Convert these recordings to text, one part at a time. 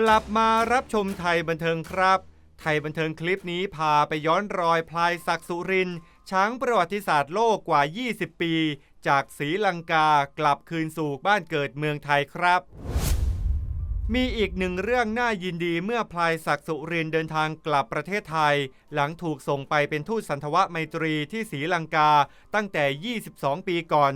กลับมารับชมไทยบันเทิงครับ ไทยบันเทิงคลิปนี้พาไปย้อนรอยพลายศักดิ์สุรินช้างประวัติศาสตร์โลกกว่า 20 ปี จากศรีลังกากลับคืนสู่บ้านเกิดเมืองไทยครับ มีอีกหนึ่งเรื่องน่ายินดีเมื่อพลายศักดิ์สุรินเดินทางกลับประเทศไทย หลังถูกส่งไปเป็นทูตสันทวไมตรีที่ศรีลังกาตั้งแต่ 22 ปีก่อน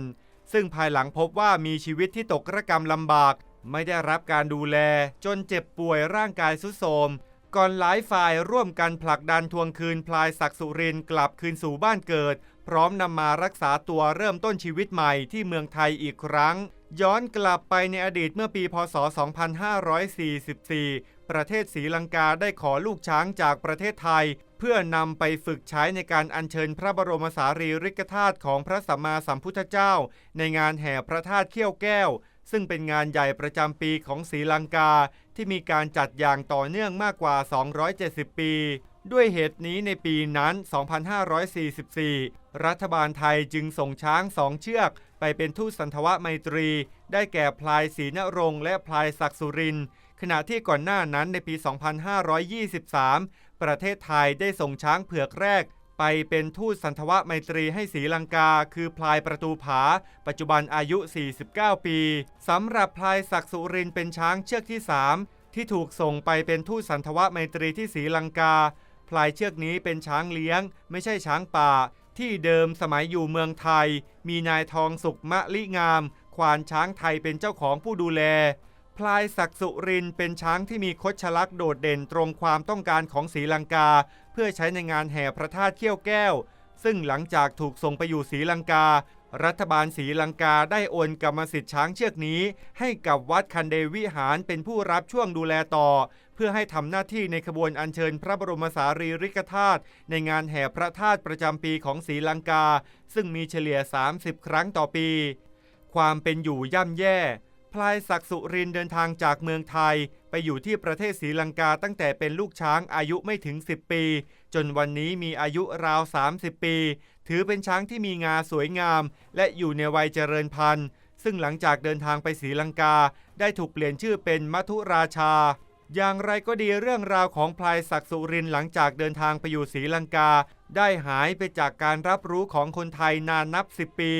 ซึ่งภายหลังพบว่ามีชีวิตที่ตกระกรรมลำบาก ไม่ได้รับการดูแลจนเจ็บป่วยร่างกายสุดโทมก่อนหลายฝ่ายร่วมกันผลักดันทวงคืนพลายศักดิ์สุรินกลับคืนสู่บ้านเกิด พร้อมนำมารักษาตัวเริ่มต้นชีวิตใหม่ที่เมืองไทยอีกครั้ง ย้อนกลับไปในอดีตเมื่อปีพศ 2544 ประเทศศรีลังกาได้ขอลูกช้างจากประเทศไทย เพื่อนำไปฝึกใช้ในการอัญเชิญพระบรมสารีริกธาตุของพระสัมมาสัมพุทธเจ้า ในงานแห่พระธาตุเขี้ยวแก้ว ซึ่งเป็นงานใหญ่ประจำปีของศรีลังกาที่มีการจัดอย่างต่อเนื่องมากกว่า 270 ปี ด้วยเหตุนี้ในปีนั้น 2544 รัฐบาลไทยจึงส่งช้างสองเชือก ไปเป็นทูตสันทวไมตรี ได้แก่พลายศรีนรงค์และพลายศักสุริน ขณะที่ก่อนหน้านั้นในปี 2523 ประเทศไทยได้ส่งช้างเผือกแรก ไปเป็นทูตสันทวไมตรีให้ศรีลังกา คือพลายประตูผา ปัจจุบันอายุ 49 ปีสำหรับพลายศักดิ์สุรินเป็นช้างเชือกที่ 3 ที่ถูกส่งไปเป็นทูตสันทวไมตรีที่ศรีลังกา พลายเชือกนี้เป็นช้างเลี้ยง ไม่ใช่ช้างป่า ที่เดิมสมัยอยู่เมืองไทย มีนายทองสุขมะลิงาม ควานช้างไทยเป็นเจ้าของผู้ดูแล พลายศักสุรินเป็นช้างที่มีคดชลักษณ์โดดเด่นตรงความต้องการของศรีลังกา เพื่อใช้ในงานแห่พระธาตุเขี้ยวแก้ว ซึ่งหลังจากถูกส่งไปอยู่ศรีลังกา รัฐบาลศรีลังกาได้โอนกรรมสิทธิ์ช้างเชือกนี้ ให้กับวัดคันเดวิหารเป็นผู้รับช่วงดูแลต่อ เพื่อให้ทำหน้าที่ในขบวนอัญเชิญพระบรมสารีริกธาตุในงานแห่พระธาตุประจำปีของศรีลังกา ซึ่งมีเฉลี่ย 30 ครั้งต่อปี ความเป็นอยู่ย่ำแย่ พลายศักดิ์สุรินเดินทางจากเมืองไทย ไปอยู่ที่ประเทศศรีลังกาตั้งแต่เป็นลูกช้างอายุไม่ถึง 10 ปี จนวันนี้มีอายุราว 30 ปี ถือเป็นช้างที่มีงาสวยงาม และอยู่ในวัยเจริญพันธุ์ ซึ่งหลังจากเดินทางไปศรีลังกา ได้ถูกเปลี่ยนชื่อเป็นมัทุราชา อย่างไรก็ดีเรื่องราวของพลายศักดิ์สุรินหลังจากเดินทางไปอยู่ศรีลังกา ได้หายไปจากการรับรู้ของคนไทยนานนับ 10 ปี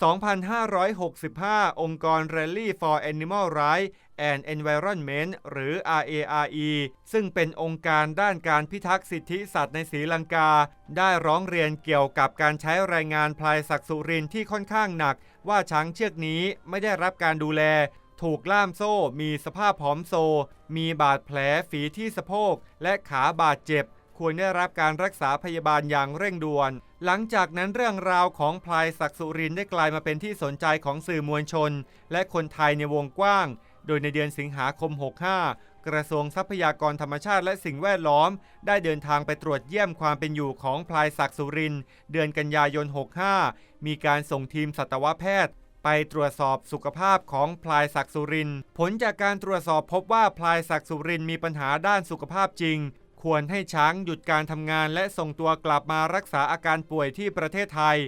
2565 องค์กร Rally for Animal Rights and Environment หรือ RARE ซึ่งเป็นองค์การด้านการพิทักษ์สิทธิสัตว์ในศรีลังกา ได้ร้องเรียนเกี่ยวกับการใช้แรงงานพลายศักสุรินที่ค่อนข้างหนัก ว่าช้างเชือกนี้ไม่ได้รับการดูแล ถูกล่ามโซ่ มีสภาพผอมโซ มีบาดแผลฝีที่สะโพก และขาบาดเจ็บ ควรได้รับการรักษาพยาบาลอย่างเร่งด่วน หลังจากนั้นเรื่องราวของพลายศักสุรินได้กลายมาเป็นที่สนใจของสื่อมวลชน และคนไทยในวงกว้าง โดยในเดือนสิงหาคม 65 กระทรวงทรัพยากรธรรมชาติและสิ่งแวดล้อม ได้เดินทางไปตรวจเยี่ยมความเป็นอยู่ของพลายศักสุรินเดือนกันยายน 65 มีการส่งทีมสัตวแพทย์ไปตรวจสอบสุขภาพของพลายศักสุริน ผลจากการตรวจสอบพบว่าพลายศักสุรินมีปัญหาด้านสุขภาพจริง ควรให้ช้างหยุดการทำงานและส่งตัวกลับมารักษาอาการป่วยที่ประเทศไทย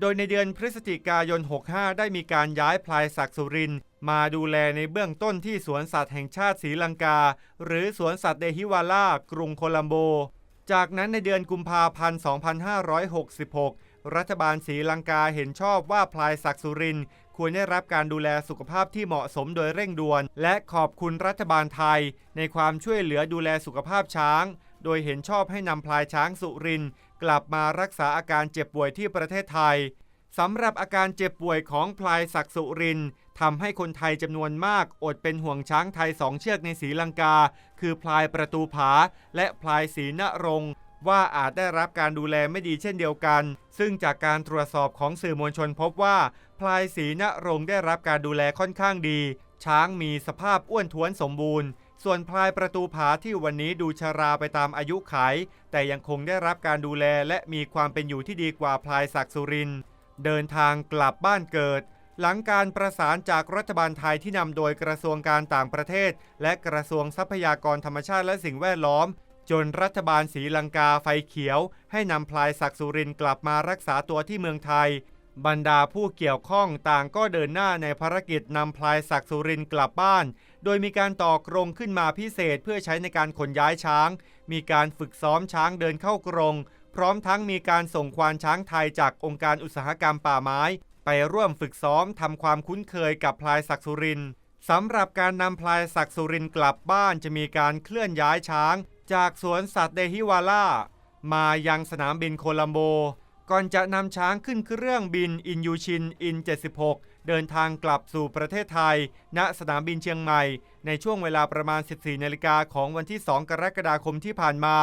โดยในเดือนพฤศจิกายน 65 ได้มีการย้ายพลายศักดิ์สุรินมาดูแลในเบื้องต้นที่สวนสัตว์แห่งชาติศรีลังกา หรือสวนสัตว์เดฮิวาล่ากรุงโคลัมโบ จากนั้นในเดือนกุมภาพันธ์ 2566 รัฐบาลศรีลังกาเห็นชอบว่าพลายศักดิ์สุรินควรได้รับการดูแลสุขภาพที่เหมาะสมโดยเร่งด่วน และขอบคุณรัฐบาลไทย ในความช่วยเหลือดูแลสุขภาพช้าง โดยเห็นชอบให้นำพลายช้างสุรินกลับมารักษาอาการเจ็บป่วยที่ประเทศไทยสำหรับอาการเจ็บป่วยของพลายศักสุรินทำให้คนไทยจำนวนมากอดเป็นห่วงช้างไทยสองเชือกในศรีลังกา คือพลายประตูผา และพลายศรีนรง ว่าอาจได้รับการดูแลไม่ดีเช่นเดียวกัน ซึ่งจากการตรวจสอบของสื่อมวลชนพบว่า พลายศรีนรงค์ได้รับการดูแลค่อนข้างดี ช้างมีสภาพอ้วนท้วนสมบูรณ์ ส่วนพลายประตูผาที่วันนี้ดูชราไปตามอายุไข แต่ยังคงได้รับการดูแลและมีความเป็นอยู่ที่ดีกว่าพลายศักสุริน เดินทางกลับบ้านเกิดหลังการประสานจากรัฐบาลไทยที่นำโดยกระทรวงการต่างประเทศ และกระทรวงทรัพยากรธรรมชาติและสิ่งแวดล้อม จนรัฐบาลศรีลังกาไฟเขียว ให้นำพลายศักสุรินกลับมารักษาตัวที่เมืองไทย บรรดาผู้เกี่ยวข้องต่างก็เดินหน้าในภารกิจนำพลายศักสุรินกลับบ้าน โดยมีการต่อกรงขึ้นมาพิเศษเพื่อใช้ในการขนย้ายช้าง มีการฝึกซ้อมช้างเดินเข้ากรง พร้อมทั้งมีการส่งควานช้างไทยจากองค์การอุตสาหกรรมป่าไม้ ไปร่วมฝึกซ้อมทำความคุ้นเคยกับพลายศักสุรินสำหรับการนำพลายศักสุรินกลับบ้านจะมีการเคลื่อนย้ายช้าง จากสวนสัตว์เดฮิวาล่ามายังสนามบินโคลัมโบ ก่อนจะนำช้างขึ้นเครื่องบินอินยูชินอิน 76 เดินทางกลับสู่ประเทศไทย ณสนามบินเชียงใหม่ ในช่วงเวลาประมาณ 14 นาฬิกาของวันที่ 2 กรกฎาคมที่ผ่านมา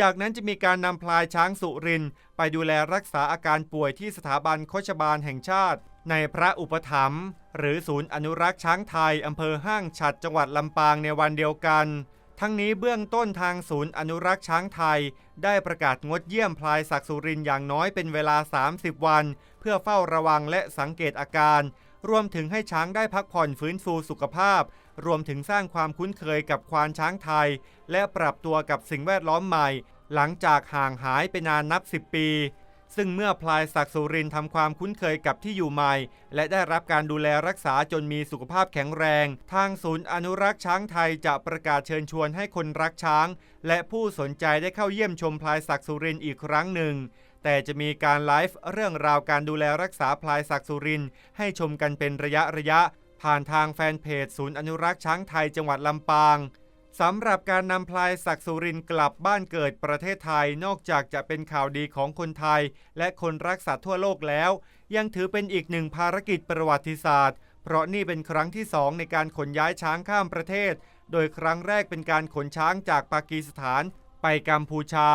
จากนั้นจะมีการนำพลายช้างสุริน ไปดูแลรักษาอาการป่วยที่สถาบันโคชบาลแห่งชาติ ในพระอุปถัมภ์หรือศูนย์อนุรักษ์ช้างไทยอำเภอห้างฉัดจังหวัดลำปางในวันเดียวกัน ทั้งนี้เบื้องต้นทางศูนย์อนุรักษ์ช้างไทย ได้ประกาศงดเยี่ยมพลายศักสุรินอย่างน้อยเป็นเวลา 30 วัน เพื่อเฝ้าระวังและสังเกตอาการ รวมถึงให้ช้างได้พักผ่อนฟื้นฟูสุขภาพ รวมถึงสร้างความคุ้นเคยกับควานช้างไทย และปรับตัวกับสิ่งแวดล้อมใหม่ หลังจากห่างหายไปนานนับ 10 ปี ซึ่งเมื่อพลายศักดิ์สุรินทำความคุ้นเคยกับที่อยู่ใหม่ และได้รับการดูแลรักษาจนมีสุขภาพแข็งแรง ทางศูนย์อนุรักษ์ช้างไทยจะประกาศเชิญชวนให้คนรักช้าง และผู้สนใจได้เข้าเยี่ยมชมพลายศักดิ์สุรินอีกครั้งหนึ่ง แต่จะมีการไลฟ์เรื่องราวการดูแลรักษาพลายศักดิ์สุรินให้ชมกันเป็นระยะระยะ ผ่านทางแฟนเพจศูนย์อนุรักษ์ช้างไทยจังหวัดลำปาง สำหรับการนำพลายศักสุรินกลับบ้านเกิดประเทศไทยนอกจากจะเป็นข่าวดีของคนไทย และคนรักสัตว์ทั่วโลกแล้ว ยังถือเป็นอีกหนึ่งภารกิจประวัติศาสตร์ เพราะนี่เป็นครั้งที่สองในการขนย้ายช้างข้ามประเทศ โดยครั้งแรกเป็นการขนช้างจากปากีสถาน ไปกัมพูชา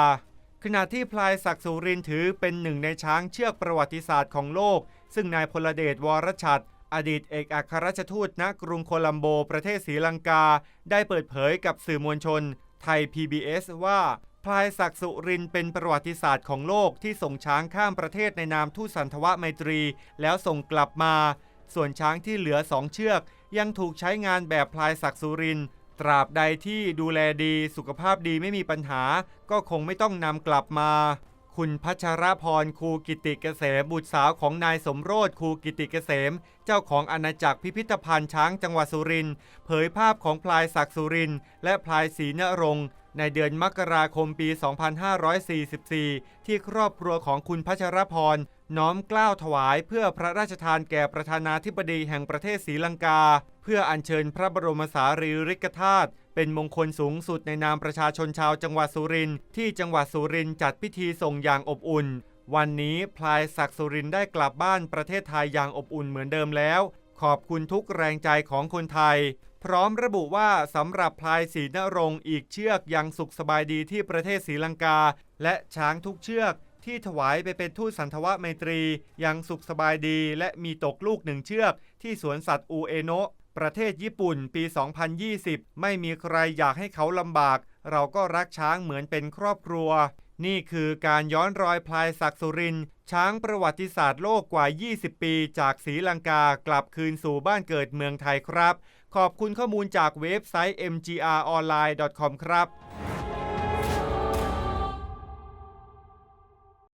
ขณะที่พลายศักสุรินถือเป็นหนึ่งในช้างเชือกประวัติศาสตร์ของโลก ซึ่งนายพลเดชวรชัด อดีตเอกอัครราชทูตณกรุงโคลัมโบประเทศศรีลังกา ได้เปิดเผยกับสื่อมวลชน ไทย PBS ว่าพลายศักดิ์สุรินเป็นประวัติศาสตร์ของโลกที่ส่งช้างข้ามประเทศในนามทูตสันทวไมตรี แล้วส่งกลับมา ส่วนช้างที่เหลือสองเชือก ยังถูกใช้งานแบบพลายศักดิ์สุรินตราบใดที่ดูแลดีสุขภาพดีไม่มีปัญหา ก็คงไม่ต้องนำกลับมา คุณพัชรพรครูกิติเกษมบุตรสาวของนายสมโรธครูกิติเกษม เจ้าของอาณาจักรพิพิธภัณฑ์ช้างจังหวัดสุรินทร์เผยภาพของพลายศักดิ์สุรินทร์และพลายศรีนรงค์ในเดือนมกราคมปี 2544 ที่ครอบครัวของคุณพัชรพร น้อมกล้าวถวายเพื่อพระราชทานแก่ประธานาธิบดีแห่งประเทศศรีลังกา เพื่ออัญเชิญพระบรมสารีริกธาตุ เป็นมงคลสูงสุดในนามประชาชนชาวจังหวัดสุรินทร์ที่จังหวัดสุรินทร์จัดพิธีส่งอย่างอบอุ่น วันนี้พลายศักดิ์สุรินทร์ได้กลับบ้านประเทศไทยอย่างอบอุ่นเหมือนเดิมแล้ว ขอบคุณทุกแรงใจของคนไทย พร้อมระบุว่าสำหรับพลายศรีนรงค์อีกเชือกยังสุขสบายดีที่ประเทศศรีลังกา และช้างทุกเชือกที่ถวายไปเป็นทูตสันทวไมตรี ยังสุขสบายดี และมีตกลูกหนึ่งเชือกที่สวนสัตว์อูเอโนะ ประเทศญี่ปุ่นปี 2020 ไม่มีใครอยากให้เขาลำบาก เราก็รักช้างเหมือนเป็นครอบครัว นี่คือการย้อนรอยพลายศักสุริน ช้างประวัติศาสตร์โลกกว่า 20 ปี จากศรีลังกากลับคืนสู่บ้านเกิดเมืองไทยครับ ขอบคุณข้อมูลจากเว็บไซต์ mgronline.com ครับ